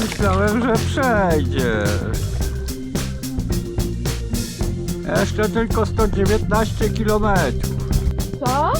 Myślałem, że przejdzie. Jeszcze tylko 119 kilometrów. Co?